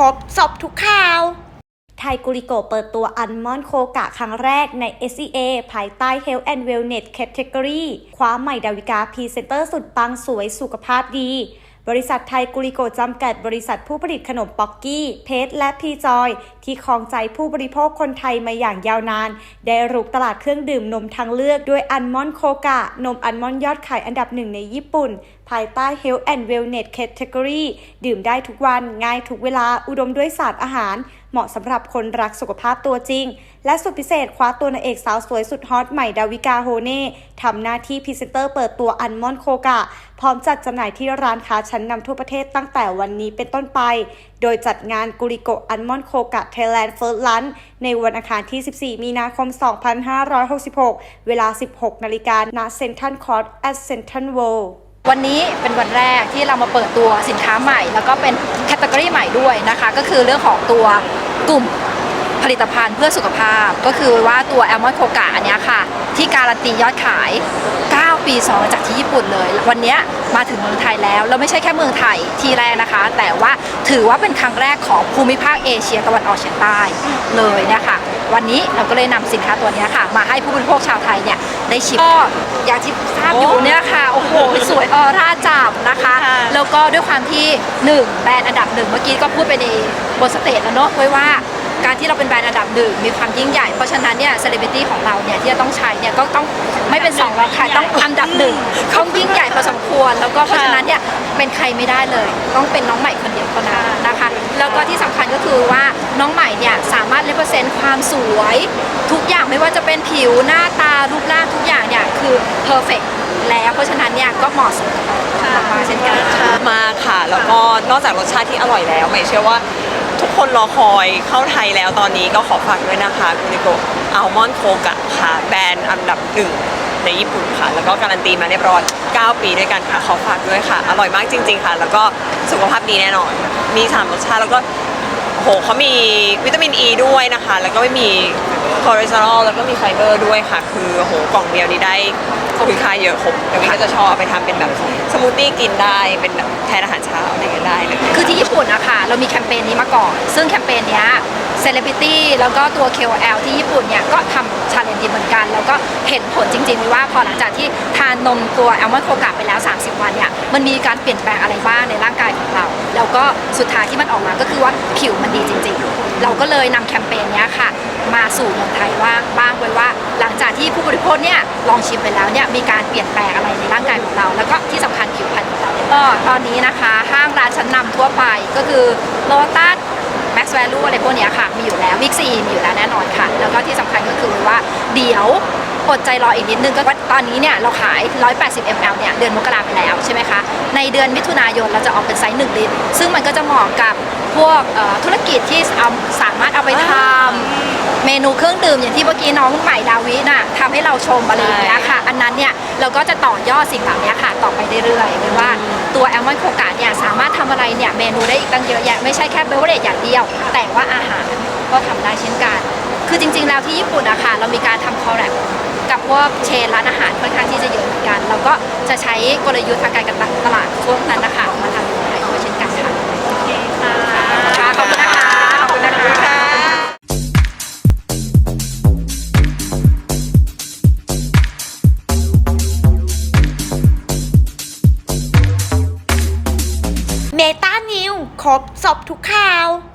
รบสอบทุกข่าว ไทยกุริโกเปิดตัวอันมอนโคกะครั้งแรกใน SEA ภายใต้ Health and Wellness Category คว้าใหม่ดาวิกาพรีเซนเตอร์สุดปังสวยสุขภาพดี บริษัทไทยกุลิโกจำกัด บริษัทผู้ผลิตขนมป๊อกกี้ เพชรและพีจอย ที่ครองใจผู้บริโภคคนไทยมาอย่างยาวนาน ได้รุกตลาดเครื่องดื่มนมทางเลือกด้วยอัลมอนด์โคกะ นมอัลมอนด์ยอดขายอันดับหนึ่งในญี่ปุ่น ภายใต้ Health and Wellness Category ดื่มได้ทุกวัน ง่ายทุกเวลา อุดมด้วยสารอาหาร เหมาะสำหรับคนรักสุขภาพตัวจริง และสุดพิเศษคว้าตัวนางเอกสาวสวยสุดฮอตใหม่ดาวิกาโฮเน่ทำหน้าที่พรีเซนเตอร์เปิดตัวอันมอนโคกะ พร้อมจัดจำหน่ายที่ร้านค้าชั้นนำทั่วประเทศตั้งแต่วันนี้เป็นต้นไป โดยจัดงานกุริโกอันมอนโคกะไทยแลนด์เฟิร์สลันในวันอังคารที่ 14 มีนาคม 2566 เวลา 16 นาฬิกาณเซนทรัลคอร์ t แอสเซนทรัลเวิลด์ วันนี้เป็นวันแรกที่เรามาเปิดตัวสินค้าใหม่ แล้วก็เป็นแคตตากรีใหม่ด้วยนะคะ ก็คือเรื่องของตัวกลุ่มผลิตภัณฑ์เพื่อสุขภาพ ก็คือว่าตัวแอลมอนโคกะอันนี้ค่ะ ที่การันตียอดขาย 9 ปีซ้อนจากที่ญี่ปุ่นเลย วันนี้มาถึงเมืองไทยแล้วแล้วไม่ใช่แค่เมืองไทยที่แรกนะคะ แต่ว่าถือว่าเป็นครั้งแรกของภูมิภาคเอเชียตะวันออกเฉียงใต้เลยนะคะวันนี้เราก็เลยนำสินค้าตัวนี้ค่ะ มาให้ผู้บริโภคชาวไทยเนี่ยได้ชิมก็อย่างที่ ก็ด้วยความที่1แบรนด์อันดับหนึ่งเมื่อกี้ก็พูดไปในบนสเตจแล้วเนาะไว้ว่าการที่เราเป็นแบรนด์อันดับหนึ่งมีความยิ่งใหญ่ เพราะฉะนั้นเนี่ยเซเลบริตี้ของเราเนี่ยที่จะต้องใช้เนี่ยก็ต้องไม่เป็นสองรองใครต้องอันดับหนึ่งต้องยิ่งใหญ่พอสมควร แล้วก็เพราะฉะนั้นเนี่ยเป็นใครไม่ได้เลย ต้องเป็นน้องใหม่คนเดียวเท่านั้นนะคะแล้วก็ที่สำคัญก็คือว่าน้องใหม่เนี่ยสามารถเลเปอร์เซนต์ความสวย ทุกอย่างไม่ว่าจะเป็นผิวหน้าตารูปร่างทุกอย่างเนี่ยคือเพอร์เฟกแล้วเพราะฉะนั้นเนี่ยก็เหมาะสมกับเรามากๆเช่นกันค่ะมากค่ะ แล้วก็นอกจากรสชาติที่อร่อยแล้วไม่เชื่อว่าทุกคนรอคอยเข้าไทยแล้วตอนนี้ก็ขอฝากด้วยนะคะกุนิโกอัลมอนด์โคกะค่ะแบรนด์อันดับหนึ่งในญี่ปุ่นค่ะ แล้วก็การันตีมาเรียบร้อย 9 ปีด้วยกันค่ะ ขอฝากด้วยค่ะ อร่อยมากจริง ๆ ค่ะ แล้วก็สุขภาพดีแน่นอน มี 3 รสชาติแล้วก็โอ้โหเขามีวิตามินอ e ีด้วยนะคะ แล้วก็ไม่มี คอเลสเตอรอลแล้วก็มีไฟเบอร์ด้วยค่ะ คือโหกล่องเดียวนี้ได้คุณค่าเยอะผมแต่วิก็จะชอบไปทำเป็นแบบสมูทตี้กินได้เป็นแบบแทนอาหารเช้าอะไรเงี้ยได้เลยคือที่ญี่ปุ่นอะค่ะเรามีแคมเปญนี้มาก่อน ซึ่งแคมเปญเนี้ยเซเลบริตี้แล้วก็ตัว KOL ที่ญี่ปุ่นเนี่ยก็ทำชาเลนจ์เหมือนกัน แล้วก็เห็นผลจริงๆเลยว่าพอหลังจากที่ทานนมตัวแอลมอนด์โคกะไปแล้ว 30 วันเนี่ยมันมีการเปลี่ยนแปลงอะไรบ้างในร่างกายของเรา แล้วก็สุดท้ายที่มันออกมาก็คือว่าผิวมันดีจริง ๆ เราก็เลยนำแคมเปญเนี้ยค่ะ มาสู่เมืองไทยว่าบ้างไว้ว่า หลังจากที่ผู้บริโภคเนี่ยลองชิมไปแล้วเนี่ยมีการเปลี่ยนแปลงอะไรในร่างกายของเรา แล้วก็ที่สำคัญผิวพรรณของเราเนี่ยก็ตอนนี้นะคะห้างร้านชั้นนำทั่วไปก็คือโลตัส Max Value อะไรพวกเนี้ยค่ะ มีอยู่แล้วมิกซีมีอยู่แล้วแน่นอนค่ะ แล้วก็ที่สำคัญก็คือว่า เดี๋ยว อดใจรออีกนิดนึงก็ตอนนี้เนี่ยเราขาย 180 ml เนี่ยเดือนมกราไปแล้วใช่ไหมคะ ในเดือนมิถุนายนเราจะออกเป็นไซส์1ลิตร ซึ่งมันก็จะเหมาะกับพวกเอ่อธุรกิจที่เอาสามารถเอาไปทำเมนูเครื่องดื่มอย่างที่เมื่อกี้น้องใหม่ดาวิน่ะทำให้เราชมอะไรอย่างเงี้ยค่ะ อันนั้นเนี่ยเราก็จะต่อยอดสิ่งเหล่านี้ค่ะ ต่อไปเรื่อยๆเลยว่าตัวแอลมอนด์โคกะเนี่ยสามารถทำอะไรเนี่ยเมนูได้อีกตั้งเยอะแยะไม่ใช่แค่เบเวอร์เรจอย่างเดียว แต่ว่าอาหารก็ทำได้เช่นกัน คือจริงๆแล้วที่ญี่ปุ่นอะค่ะเรามีการทำคอร์แร กับพวกเชนร้านอาหารค่อนข้างที่จะเยอะเหมือนกัน เราก็จะใช้กลยุทธ์ทางการตลาดช่วงนั้นนะคะมาทำในไทยด้วยเช่นกันค่ะค่ะขอบคุณนะคะขอบคุณนะคะเมตานิวครบสอบทุกข่าว